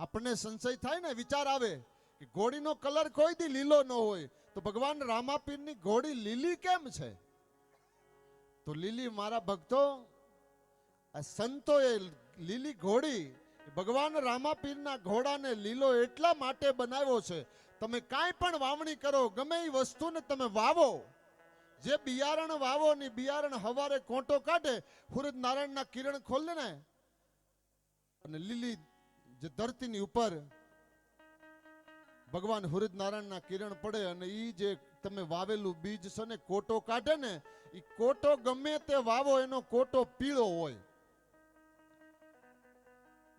આપણને સંશય થાય ને, વિચાર આવે કે ઘોડીનો કલર કોઈ દી લીલો ન હોય. તો ભગવાન રામાપીરની ઘોડી લીલી કેમ છે? તો લીલી મારા ભક્તો, આ સંતોએ લીલી ઘોડી ભગવાન રામાપીરના ઘોડાને લીલો એટલા માટે બનાવ્યો છે. તમે કાંઈ પણ વાવણી કરો, ગમે એ વસ્તુને તમે વાવો. જે બિયારણ વાવો ને બિયારણ હવારે કોંટો કાઢે સૂરજ નારાયણના કિરણ ખોલે ને, અને લીલી જે ધરતીની ઉપર ભગવાન સૂરજ નારાયણના કિરણ પડે અને એ જે તમે વાવેલું બીજ છે ને, કોટો કાઢે ને એ કોટો ગમે તે વાવો, એનો કોટો પીળો હોય.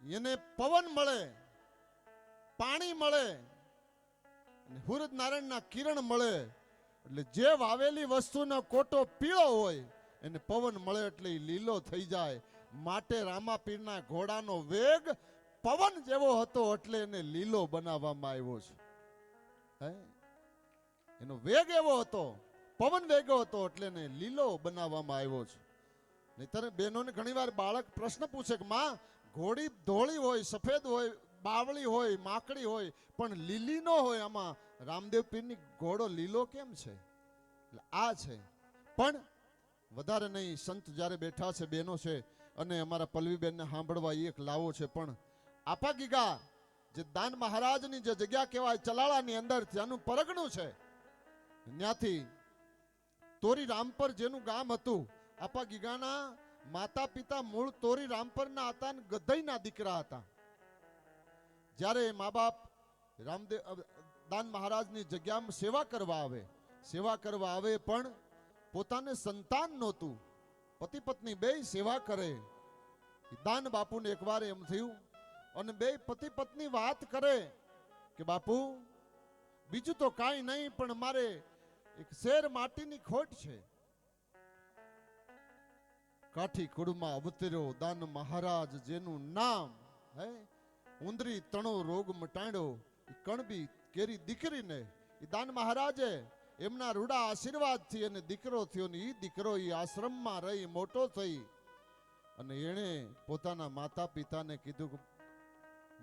એને પવન મળે, પાણી મળે હુરદ સૂરજ નારાયણના કિરણ મળે, એટલે જે વાવેલી વસ્તુનો કોટો પીળો હોય, એને પવન મળે એટલે લીલો થઈ જાય. માટે રામાપીરના ઘોડાનો વેગ પવન જેવો હતો એટલે એને લીલો બનાવવામાં આવ્યો છે. એનો વેગ એવો હતો, પવન વેગો હતો એટલે એને લીલો બનાવવામાં આવ્યો છે. નહીતર બહેનોને ઘણીવાર બાળક પ્રશ્ન પૂછે કે, માં, ઘોડી ધોળી હોય, સફેદ હોય, બાવળી હોય, માકડી હોય, પણ લીલી નો હોય આમાં. રામદેવ પીરની ઘોડો લીલો કેમ છે? આ છે. પણ વધારે નહીં, સંત જ્યારે બેઠા છે, બહેનો છે, અને અમારા પલ્લવીબેનને સાંભળવા એક લાવો છે, પણ આપા ગીગા જે દાન મહારાજની જે જગ્યા કહેવાય ચલાળાની અંદર ત્યાંનું પરગણું છે. ત્યાંથી તોરી રામપર જેનું ગામ હતું આપા ગીગાના માતા પિતા મૂળ તોરી રામપરના હતા અને ગધઈના દીકરા હતા. જ્યારે મા બાપ રામદેવ દાન મહારાજની જગ્યામાં સેવા કરવા આવે, સેવા કરવા આવે પણ પોતાને સંતાન નહોતું. પતિ પત્ની બે સેવા કરે. દાન બાપુને એકવાર એમ થયું અને બે પતિ પત્ની વાત કરે કે, બાપુ, બીજું તો કાંઈ નહીં, પણ મારે એક શેર માટીની ખોટ છે. કાઠી કુળમાં અવતર્યો દાન મહારાજ, જેનું નામ, હે, ઉંદરી તણો રોગ મટાડ્યો. કણબી કેરી દીકરીને એ દાન મહારાજે એમના રૂડા આશીર્વાદથી એને દીકરો થયો ને એ દીકરો એ આશ્રમમાં રહી, મોટો થઈ. અને એણે પોતાના માતા પિતાને કીધું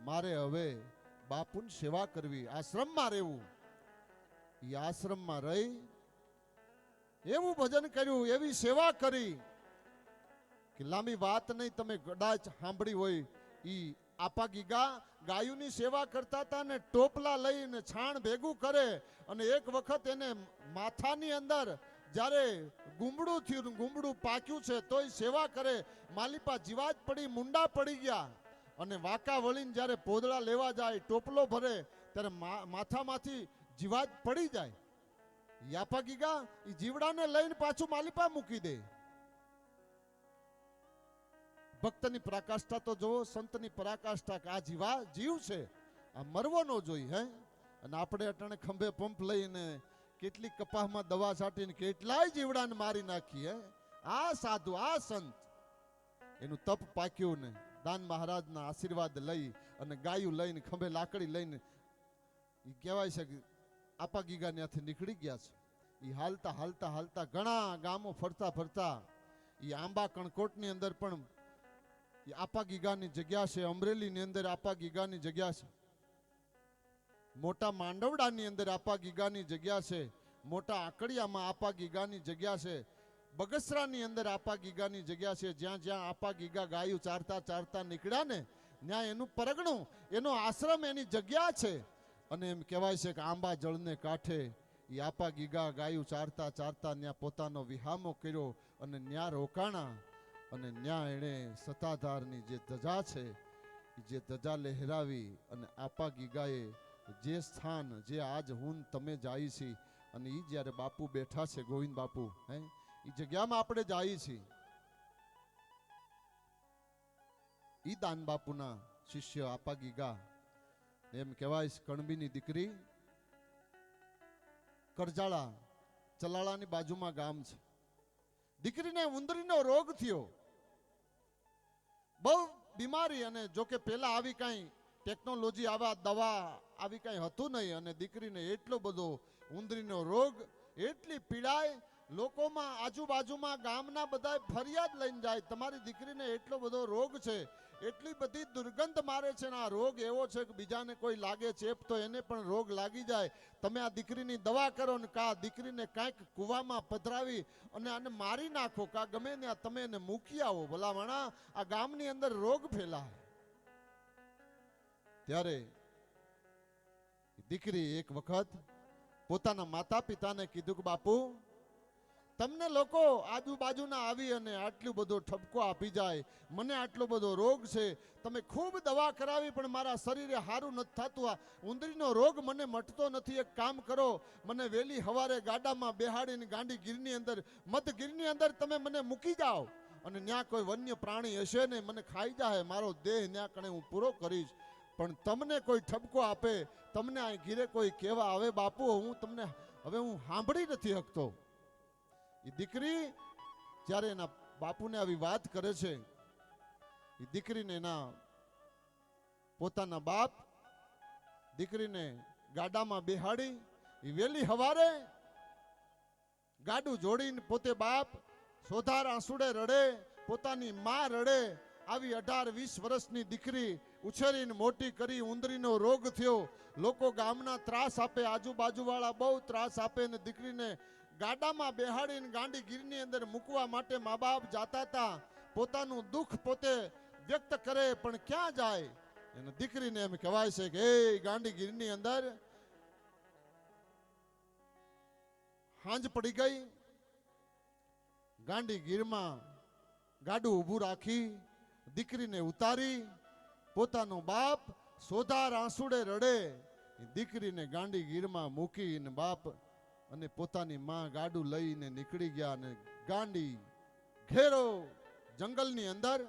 મારે હવે બાપુની સેવા કરવી, આશ્રમમાં રહેવું. એ આશ્રમમાં રહી, એવું ભજન કર્યું, એવી સેવા કરી કે લાંબી વાત નહીં, તમે કદાચ સાંભળી હોય, ઈ આપા ગીગા ગાયુની સેવા કરતા હતા ને ટોપલા લઈને છાણ ભેગું કરે અને એક વખત એને માથાની અંદર જ્યારે ગુમડું થયું, ગુમડું પાક્યું છે, તોય સેવા કરે. માલિપા જીવાત પડી, મુંડા પડી ગયા. અને વાંકા વળીને જ્યારે પોદળા લેવા જાય, ટોપલો ભરે, ત્યારે માથામાંથી જીવાત પડી જાય. યાપા ગીગા એ જીવડાને લઈને પાછું માલિપા મૂકી દે. ભક્તની પરાકાષ્ઠા તો જોવો સંતની પરાકાષ્ઠા આ જીવા, જીવ છે. આ મરવો ન જોઈ, હે? અને આપણે અટાણે ખંભે પંપ લઈને કેટલી કપાહમાં દવા છાંટીને કેટલાય જીવડાને મારી નાખીએ આ સાધુ, આ સંત. એનું તપ પાક્યું ને દાન મહારાજના આશીર્વાદ લઈ અને ગાયું લઈને, ખંભે લાકડી લઈને એ કહેવાય છે કે આપા ગીગા ત્યાંથી નીકળી ગયા છે. એ હાલતા હાલતા હાલતા ઘણા ગામો ફરતા ફરતા એ આંબા કણકોટની અંદર પણ એ આપા ગીગાની જગ્યા છે, અમરેલીની અંદર આપા ગીગાની જગ્યા છે. મોટા માંડવડાની અંદર આપા ગીગાની જગ્યા છે, મોટા આકડિયામાં આપા ગીગાની જગ્યા છે. બગસરાની અંદર આપા ગીગાની જગ્યા છે. જ્યાં જ્યાં આપા ગીગા ગાયું ચારતા ચારતા નીકળ્યા ને, ત્યાં એનું પરગણું, એનો આશ્રમ, એની જગ્યા છે. અને એમ કહેવાય છે કે આંબા જળને કાંઠે એ આપા ગીગા ગાયું ચારતા ચારતા ત્યાં પોતાનો વિહામો કર્યો અને ત્યાં રોકાણા અને ન્યા એણે સત્તાધારની જે ધજા છે જે ધજા લહેરાવી અને આપા ગીગાએ જે સ્થાન, જે આજ હું તમે જાય છી અને એ જ્યારે બાપુ બેઠા છે ગોવિંદ બાપુ, હે? એ જગ્યામાં આપણે જઈએ છીએ. ઈ દાન બાપુના શિષ્ય આપા ગીગા. એમ કહેવાય કણબીની દીકરી કરજાળા ચલાળાની બાજુમાં ગામ છે. દીકરીને ઉંદરીનો રોગ થયો. બહુ બીમારી અને જો કે પેલા આવી કાંઈ ટેકનોલોજી, આવા દવા આવી કાંઈ હતું નહીં અને દીકરીને એટલો બધો ઉંદરીનો રોગ, એટલી પીડાય લોકોમાં આજુબાજુમાં ગામના બધા ફરિયાદ લઈને જાય. તમારી દીકરીને એટલો બધો રોગ છે, એટલી બધી દુર્ગંધ મારે છે આ રોગ એવો છે કે બીજાને કોઈ લાગે ચેપ તો એને પણ રોગ લાગી જાય. તમે આ દીકરીની દવા કરો ને કા દીકરીને કાંઈક કૂવામાં પધરાવી અને આને મારી નાખો, કા ગમે ને તમે એને મૂકી આવો. ભલામણા, આ ગામની અંદર રોગ ફેલાય. ત્યારે દીકરી એક વખત પોતાના માતા પિતાને કીધું કે, બાપુ તમને લોકો આજુબાજુના આવી અને આટલું બધો ઠપકો આપી જાય, મને આટલો બધો રોગ છે, તમે ખૂબ દવા કરાવી, પણ મારા શરીરે સારું નથી થતું. આ ઉંદરીનો રોગ મને મટતો નથી. એક કામ કરો, મને વહેલી હવારે ગાડામાં બેહાડીને ગાંડી ગીરની અંદર મત અંદર તમે મને મૂકી જાઓ. અને ત્યાં કોઈ વન્ય પ્રાણી હશે ને મને ખાઈ જાય મારો દેહ ત્યાં કણે હું પૂરો કરીશ. પણ તમને કોઈ ઠપકો આપે, તમને આ ઘીરે કોઈ કહેવા આવે, બાપુ, હું તમને, હવે હું સાંભળી નથી શકતો. એ દીકરી જ્યારે એના બાપુને આવી વાત કરે છે એ દીકરીને એના પોતાના બાપ દીકરીને ગાડામાં બેહાડી એ વેલી હવારે ગાડું જોડીને પોતે બાપ સોધાર આંસુડે રડે, પોતાની માં રડે, આવી અઢાર વીસ વર્ષની દીકરી ઉછેરીને મોટી કરી ઉંદરીનો રોગ થયો. લોકો ગામના ત્રાસ આપે, આજુબાજુવાળા બહુ ત્રાસ આપે ને દીકરીને ગાડામાં બેહાડીને ગાંડી ગીરની અંદર મૂકવા માટે મા બાપ જાતા હતા. પોતાનું દુઃખ પોતે વ્યક્ત કરે, પણ ક્યાં જાય? એને દીકરીને એમ કહેવાય છે કે, એ ગાંડી ગીરની અંદર હાંજ પડી ગઈ. ગાંડી ગીરમાં ગાડું ઊભું રાખી, દીકરીને ઉતારી. પોતાનો બાપ સોધાર આંસુડે રડે. દીકરીને ગાંડી ગીરમાં મૂકીને બાપ અને પોતાની માં ગાડું લઈને નીકળી ગયા અને ગાંડી ઘેરો જંગલની અંદર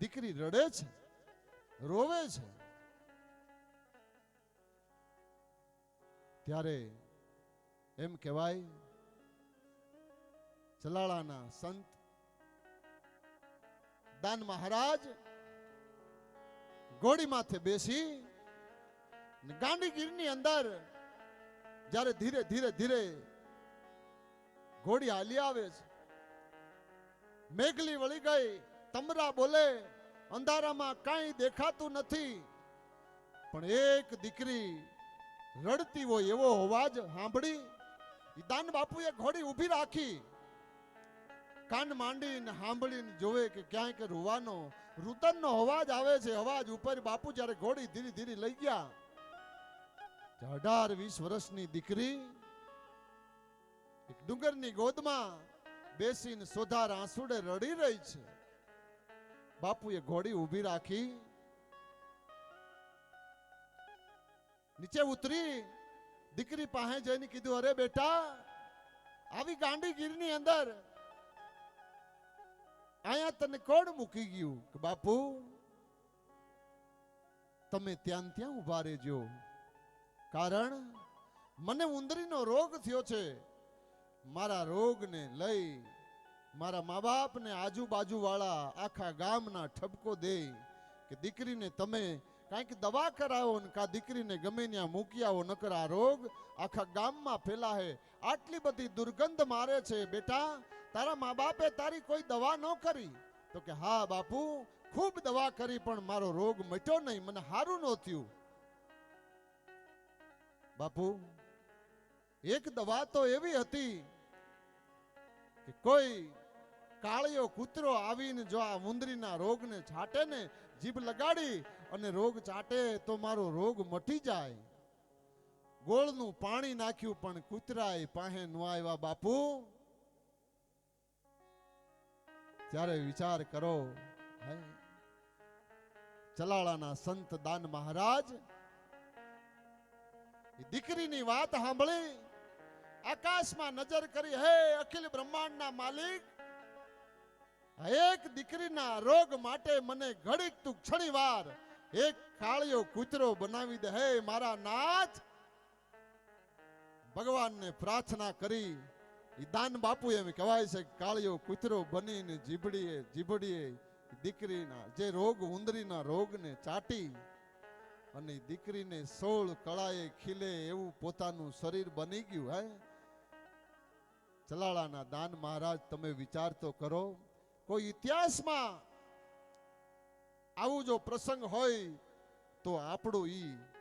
દીકરી રડે છે, રોવે છે. ત્યારે એમ કહેવાય જલાળાના સંત દાન મહારાજ ઘોડી માથે બેસી ગાંડીગીરની અંદર જ્યારે ધીરે ધીરે ધીરે ઘોડી હાલી આવે છે, મેઘલી વળી ગઈ, તમરા બોલે, અંધારામાં કાંઈ દેખાતું નથી, પણ એક દીકરી રડતી હોય એવો અવાજ સાંભળી દાન બાપુએ ઘોડી ઊભી રાખી, કાન માંડીને સાંભળીને જોવે કે ક્યાંક રૂવાનો રુદનનો અવાજ આવે છે, અવાજ ઉપર બાપુ જ્યારે ઘોડી ધીરે ધીરે લઈ ગયા અઢાર વીસ વર્ષની દીકરી એક ડુંગરની ગોદમાં બેસીને સોધાર આંસુડે રડી રહી છે. બાપુએ ઘોડી ઊભી રાખી. નીચે ઉતરી દીકરી પાસે જઈને કીધું, અરે બેટા, આવી ગાંડીગીરની અંદર અહીંયા તને કોણ મૂકી ગયું? કે બાપુ, તમે ત્યાં ત્યાં ઊભા રહેજો. કારણ મને ઉંદરીનો રોગ થયો છે. મારા રોગને લઈ મારા મા બાપને આજુબાજુ વાળા આખા ગામના ઠપકો દે કે દીકરીને તમે કાંઈક દવા કરાવો ને કા દીકરીને ગમે ત્યાં મૂકી આવો, નકર આ રોગ આખા ગામમાં ફેલાહે. આટલી બધી દુર્ગંધ મારે છે બેટા. તારા મા બાપે તારી કોઈ દવા ન કરી. તો કે હા બાપુ, ખૂબ દવા કરી પણ મારો રોગ મટ્યો નહીં, મને સારું ન થયું. બાપુ, એક દવા તો એવી હતી કે કોઈ કાળિયો કૂતરો આવીને જો આ મુંદરીના રોગને છાટે ને, જીભ લગાડી અને રોગ ચાટે તો મારો રોગ મટી જાય. ગોળનું પાણી નાખ્યું પણ કૂતરાએ પાસે ન આવ્યા બાપુ. ત્યારે વિચાર કરો ચલાળાના સંત દાન મહારાજ દીકરીની વાત સાંભળી, આકાશમાં નજર કરી, હે અખિલ બ્રહ્માંડના માલિક એક દીકરીના રોગ માટે મને ઘડીક તું ક્ષણી વાર એક કાળિયો કૂતરો બનાવી દે, હે મારા નાથ. ભગવાનને પ્રાર્થના કરી એ દાન બાપુ એમ કહેવાય છે કાળિયો કૂતરો બનીને જીભડીએ જીભડીએ દીકરીના જે રોગ, ઉંદરીના રોગને ચાટી અને દીકરીને સોળ કળાએ ખીલે એવું પોતાનું શરીર બની ગયું, હે? ચલાળાના દાન મહારાજ, તમે વિચાર તો કરો. કોઈ ઇતિહાસમાં આવું જો પ્રસંગ હોય તો આપણું ઈ